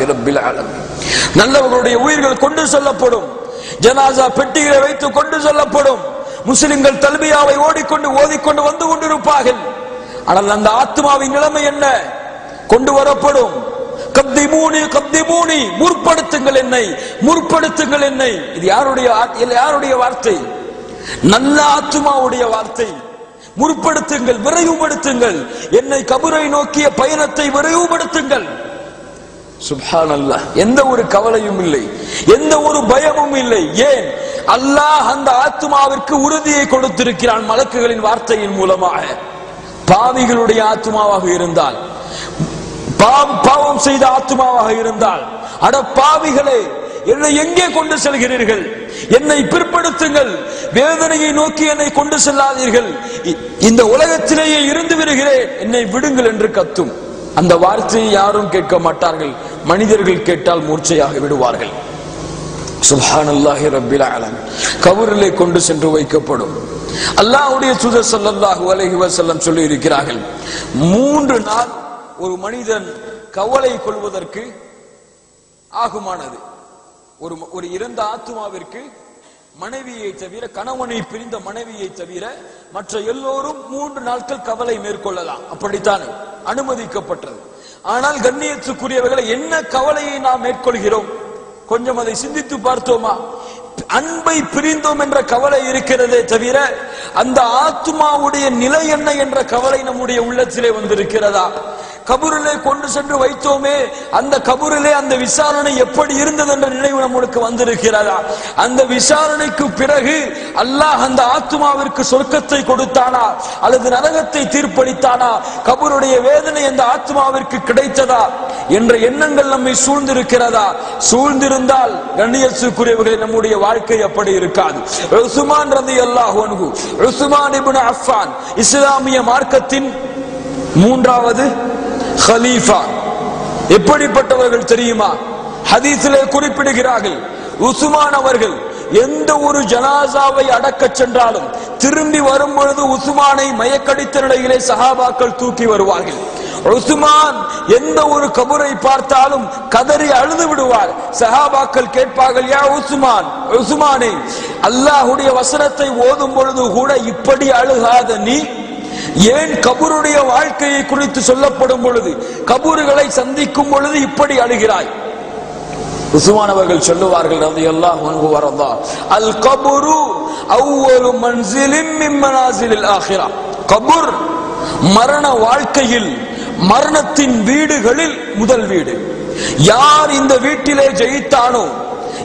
சுப்ஹானல்லாஹி நல்லவர்களுடைய உயிர்கள் கொண்டு செல்லப்படும். ஜனாசா பெட்டிகளை வைத்து கொண்டு செல்லப்படும். முஸ்லிம்கள் தல்பியாவை ஓடிக்கொண்டு ஓதிக்கொண்டு வந்து கொண்டிருப்பார்கள். ஆனால் அந்த ஆத்மாவின் நிலைமை என்ன? கொண்டு வரப்படும். கப்திமூனி கப்திமூனி முற்படுத்துங்கள் என்னை முற்படுத்துங்கள் என்னை. இது யாருடைய யாருடைய வார்த்தை? நல்ல ஆத்மாவுடைய வார்த்தை. முற்படுத்துங்கள் விரைவுபடுத்துங்கள். என்னை கபரை நோக்கிய பயணத்தை விரைவுபடுத்துங்கள். சுப்ஹானல்லாஹ் எந்த ஒரு கவலையும் இல்லை. எந்த ஒரு பயமும் இல்லை. ஏன்? அல்லாஹ் அந்த ஆத்மாவிற்கு உறுதியை கொடுத்திருக்கிறான் மலக்குகளின் வார்த்தையின் மூலமாக. பாவிகளுடைய ஆத்மாவாக இருந்தால் பாவம் செய்த ஆத்மாவாக இருந்தால் அட பாவிகளே என்னை எங்கே கொண்டு செல்கிறீர்கள்? என்னை பிற்படுத்துங்கள். வேதனையை நோக்கி என்னை கொண்டு செல்லாதீர்கள். இ- இந்த உலகத்திலேயே இருந்து விடுகிறேன். என்னை விடுங்கள் என்று கத்தும். அந்த வார்த்தையை யாரும் கேட்க மாட்டார்கள். மனிதர்கள் கேட்டால் மூர்ச்சையாக விடுவார்கள். சுப்ஹானல்லாஹி ரப்பில் கொண்டு சென்று வைக்கப்படும். அல்லாஹ்வுடைய தூதர் ஸல்லல்லாஹு அலைஹி வஸல்லம் சொல்லி இருக்கிறார்கள் மூன்று நாள் ஒரு மனிதன் கவலை கொள்வதற்கு ஆகுமானது. ஒரு ஒரு இறந்த ஆத்மாவிற்கு மனைவியை தவிர கணவனை பிரிந்த மனைவியை தவிர மற்ற எல்லோரும் மூன்று நாட்கள் கவலை மேற்கொள்ளலாம். அப்படித்தான் அனுமதிக்கப்பட்டது. ஆனால் கண்ணியத்துக்குரியவர்களை என்ன கவலையை நாம் மேற்கொள்கிறோம்? கொஞ்சம் அதை சிந்தித்து பார்த்தோமா? அன்பை பிரிந்தோம் என்ற கவலை இருக்கிறதே தவிர அந்த ஆத்மாவுடைய நிலை என்ன என்ற கவலை நம்முடைய உள்ளத்திலே வந்திருக்கிறதா? கபூரிலே கொண்டு சென்று வைத்தோமே அந்த கபூரிலே அந்த விசாரணை எப்படி இருந்தது என்ற நினைவு நம்மளுக்கு வந்திருக்கிறதா? அந்த விசாரணைக்கு பிறகு அல்லாஹ் அந்த ஆத்மாவிற்கு சொர்க்கத்தை கொடுத்தானா? அல்லது நரகத்தை தீர்ப்பளித்தானா? கபூருடைய வேதனை அந்த ஆத்மாவிற்கு கிடைத்ததா? என்ற எண்ணங்கள் நம்மை சூழ்ந்திருக்கிறதா? சூழ்ந்திருந்தால் கண்ணியசுக்குரியவர்கள் நம்முடைய வாழ்க்கை அப்படி இருக்காது. ருசுமான் ரதி அல்லாஹ் ருசுமான் உஸ்மான் அஃபான் இஸ்லாமிய மார்க்கத்தின் மூன்றாவது ஹலீஃபா எப்படிப்பட்டவர்கள் தெரியுமா? ஹதீஸிலே குறிப்பிடுகிறார்கள் உசுமான் அவர்கள் எந்த ஒரு ஜனாசாவை அடக்க சென்றாலும் திரும்பி வரும் பொழுது உசுமானை மயக்கடித்த நிலையிலே சஹாபாக்கள் தூக்கி வருவார்கள். உசுமான் எந்த ஒரு கபரை பார்த்தாலும் கதறி அழுது விடுவார். சஹாபாக்கள் கேட்பார்கள் யா உசுமான் உசுமானே அல்லாஹுடைய வசனத்தை ஓதும் பொழுது கூட இப்படி அழுகாத நீ ஏன் கபூருடைய வாழ்க்கையை குறித்து சொல்லப்படும் பொழுது கபூர்களை சந்திக்கும் பொழுது இப்படி அழுகிறாய்? உசுமானவர்கள் சொல்லுவார்கள் அது எல்லாம் வரதா அல் கபுரு அவ்வொரு மன்சிலின் மிம்மனாசிலில் ஆகிறா கபூர் கபுர் மரண வாழ்க்கையில் மரணத்தின் வீடுகளில் முதல் வீடு. யார் இந்த வீட்டிலே ஜெயித்தானோ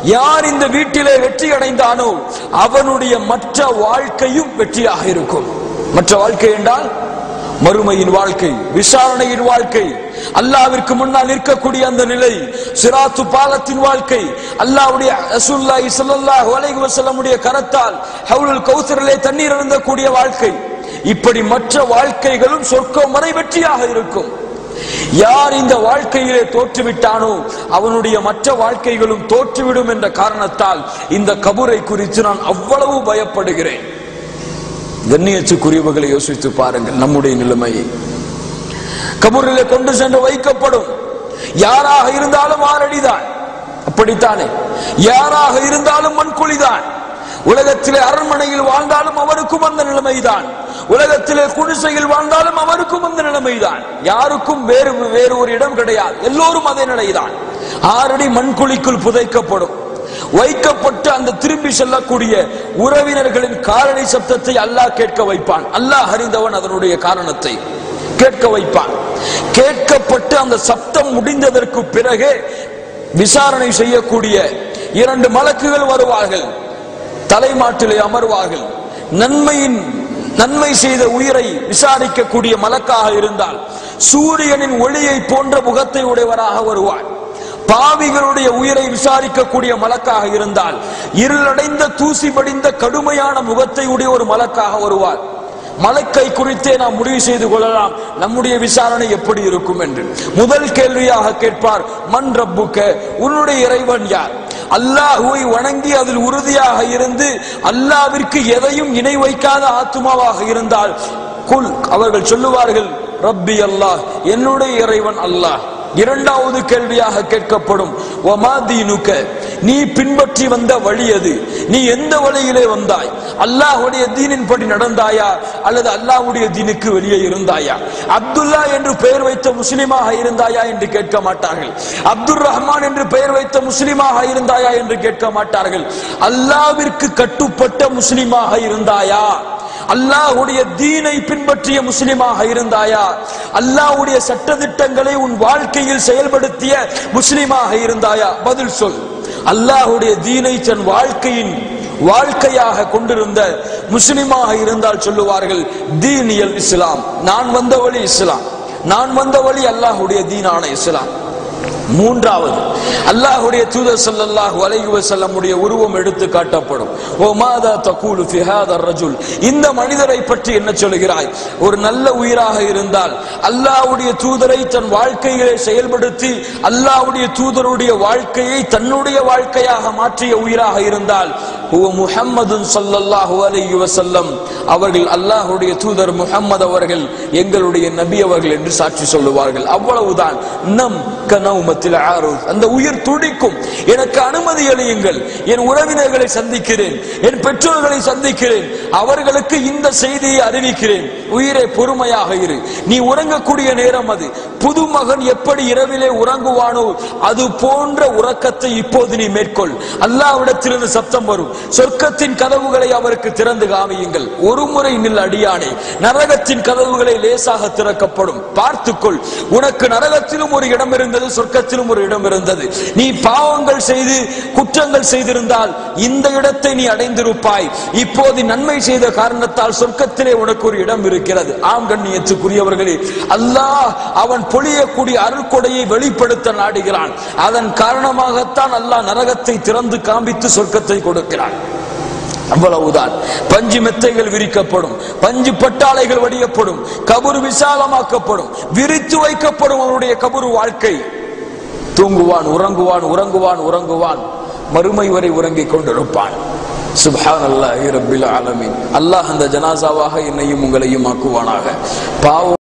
யார் இந்த வீட்டிலே வெற்றி அடைந்தானோ அவனுடைய மற்ற வாழ்க்கையும் வெற்றியாக இருக்கும். மற்ற வாழ்க்கை என்றால் மறுமையின் வாழ்க்கை விசாரணையின் வாழ்க்கை. அல்லாவிற்கு முன்னால் நிற்கக்கூடிய அந்த நிலை சிராத்து பாலத்தின் வாழ்க்கை. அல்லாவுடைய ரசூலுல்லாஹி ஸல்லல்லாஹு அலைஹி வஸல்லமுடைய கரத்தால் ஹவுலுல் கௌசரிலே தண்ணீர் அருந்தக்கூடிய வாழ்க்கை. இப்படி மற்ற வாழ்க்கைகளும் சொர்க்கம் வரை வெற்றியாக இருக்கும். யார் இந்த வாழ்க்கையிலே தோற்றுவிட்டானோ அவனுடைய மற்ற வாழ்க்கைகளும் தோற்றுவிடும் என்ற காரணத்தால் இந்த கபூரை குறித்து நான் அவ்வளவு பயப்படுகிறேன். கண்ணியத்துக்குரியவர்களை யோசித்து பாருங்கள் நம்முடைய நிலைமையை கபூரிலே கொண்டு சென்று வைக்கப்படும். யாராக இருந்தாலும் ஆறடிதான். அப்படித்தானே? யாராக இருந்தாலும் மண்குழிதான். உலகத்திலே அரண்மனையில் வாழ்ந்தாலும் அவருக்கும் அந்த நிலைமைதான். உலகத்திலே குடிசையில் வாழ்ந்தாலும் அவருக்கும் அந்த நிலைமைதான். யாருக்கும் வேறு வேறு ஒரு இடம் கிடையாது. எல்லோரும் அதே நிலைதான். ஆறடி மண்குழிக்குள் புதைக்கப்படும். வைக்கப்பட்டு அந்த திரும்பி செல்லக்கூடிய உறவினர்களின் காரணி சப்தத்தை அல்லாஹ் கேட்க வைப்பான். அல்லாஹ் அறிந்தவன் அதனுடைய காரணத்தை கேட்க வைப்பான். கேட்கப்பட்டு அந்த சப்தம் முடிந்ததற்கு பிறகு விசாரணை செய்யக்கூடிய இரண்டு மலக்குகள் வருவார்கள். தலைமாட்டிலே அமர்வார்கள். நன்மையின் நன்மை செய்த உயிரை விசாரிக்கக்கூடிய மலக்காக இருந்தால் சூரியனின் ஒளியை போன்ற முகத்தை உடையவராக வருவார் பாவிகளுடைய உயிரை விசாரிக்கக்கூடிய மலக்காக இருந்தால் இருளடைந்த தூசி படிந்த கடுமையான முகத்தை உடைய ஒரு மலக்காக வருவார். மலக்கை குறித்தே நாம் முடிவு செய்து கொள்ளலாம். நம்முடைய விசாரணை எப்படி இருக்கும் என்று. முதல் கேள்வியாக கேட்பார் மண் ரப்புக்க? உன்னுடைய இறைவன் யார்? அல்லாஹுவை வணங்கி அதில் உறுதியாக இருந்து அல்லாவிற்கு எதையும் இணை வைக்காத ஆத்மாவாக இருந்தால் குல். அவர்கள் சொல்லுவார்கள் ரப்பி அல்லாஹ் என்னுடைய இறைவன் அல்லாஹ். இரண்டாவது கேள்வியாக கேட்கப்படும். ஒமா தீனுக்க? நீ பின்பற்றி வந்த வழி அது. நீ எந்த வழியிலே வந்தாய்? அல்லாஹ்வுடைய தீனின் படி நடந்தாயா? அல்லது அல்லாஹ்வுடைய தீனுக்கு வெளியே இருந்தாயா? அப்துல்லா என்று பெயர் வைத்த முஸ்லிமாக இருந்தாயா என்று கேட்க மாட்டார்கள். அப்துல் ரஹ்மான் என்று பெயர் வைத்த முஸ்லிமாக இருந்தாயா என்று கேட்க மாட்டார்கள். அல்லாவிற்கு கட்டுப்பட்ட முஸ்லிமாக இருந்தாயா? அல்லாஹுடைய தீனை பின்பற்றிய முஸ்லிமாக இருந்தாயா? அல்லாஹ்வுடைய சட்டதிட்டங்களை உன் வாழ்க்கையில் செயல்படுத்திய முஸ்லிமாக இருந்தாயா? பதில் சொல். அல்லாஹுடைய தீனை தன் வாழ்க்கையின் வாழ்க்கையாக கொண்டிருந்த முஸ்லிமாக இருந்தால் சொல்லுவார்கள் தீனியல் இஸ்லாம். நான் வந்த வழி இஸ்லாம். நான் வந்த வழி அல்லாஹ்வுடைய தீனான இஸ்லாம். மூன்றாவது அல்லாஹுடைய தூதர் சல்லல்லாஹு அலைஹி வஸல்லமுடைய உருவம் எடுத்து காட்டப்படும். ஓ மாதா தகூலு ஃபி ஹாதர் ரஜுல். இந்த மனிதரை பற்றி என்ன சொல்கிறாய்? ஒரு நல்ல உயிராக இருந்தால் அல்லாஹ்வுடைய தூதரை தன் வாழ்க்கையிலே செயல்படுத்தி அல்லாஹ்வுடைய தூதருடைய வாழ்க்கையை தன்னுடைய வாழ்க்கையாக மாற்றிய உயிராக இருந்தால் ஓ முஹம்மது சல்லல்லாஹு அலைஹி வஸல்லம் அவர்கள் அல்லாஹ்வுடைய தூதர் முஹம்மது அவர்கள் எங்களுடைய நபி அவர்கள் என்று சாட்சி சொல்லுவார்கள். அவ்வளவுதான். நம் கனவு. உமத்தில் ஆரோஸ் அந்த உயிர் துடிக்கும். எனக்கு அனுமதி அளியுங்கள். என் உறவினர்களை சந்திக்கிறேன். என் பெற்றோர்களை சந்திக்கிறேன். அவர்களுக்கு இந்த செய்தியை அறிவிக்கிறேன். உயிரே பொறுமையாக இரு. நீ உறங்கக்கூடிய நேரம் அது. புது மகன் எப்படி இரவிலே உறங்குவானோ அது போன்ற உறக்கத்தை இப்போது நீ மேற்கொள். அல்லாவிடத்திலிருந்து சப்தம் வரும். சொர்க்கத்தின் கதவுகளை அவருக்கு திறந்து காமியுங்கள். ஒரு முறை நில் அடியானே. நரகத்தின் கதவுகளை லேசாக திறக்கப்படும். பார்த்துக்கொள். உனக்கு நரகத்திலும் ஒரு இடம் இருந்தது சொர்க்கத்திலும் ஒரு இடம் இருந்தது. நீ பாவங்கள் செய்து குற்றங்கள் செய்திருந்தால் இந்த இடத்தை நீ அடைந்திருப்பாய். இப்போது நன்மை செய்த காரணத்தால் சொர்க்கத்திலே உனக்கு ஒரு இடம் இருக்கிறது. ஆம் கண்ணியத்துக்குரியவர்களே அல்லாஹ் அவன் பொழியக்கூடிய அருள்கொடையை வெளிப்படுத்த நாடுகிறான். அதன் காரணமாகத்தான் அல்லாஹ் நரகத்தை திறந்து காண்பித்து சொர்க்கத்தை கொடுக்கிறான். அவ்வளவுதான். பஞ்சு மெத்தைகள் விரிக்கப்படும் பஞ்சு பட்டாளைகள் வடியப்படும் கபூர் விசாலமாக்கப்படும் விரித்து வைக்கப்படும் அவருடைய கபூர் வாழ்க்கை. தூங்குவான் உறங்குவான் உறங்குவான் உறங்குவான். மறுமை வரை உறங்கிக் கொண்டிருப்பான். சுப்ஹான் அல்லாஹி ஆலமீன். அல்லாஹ் அந்த ஜனாசாவாக என்னையும் உங்களையும் ஆக்குவானாக. பாவம்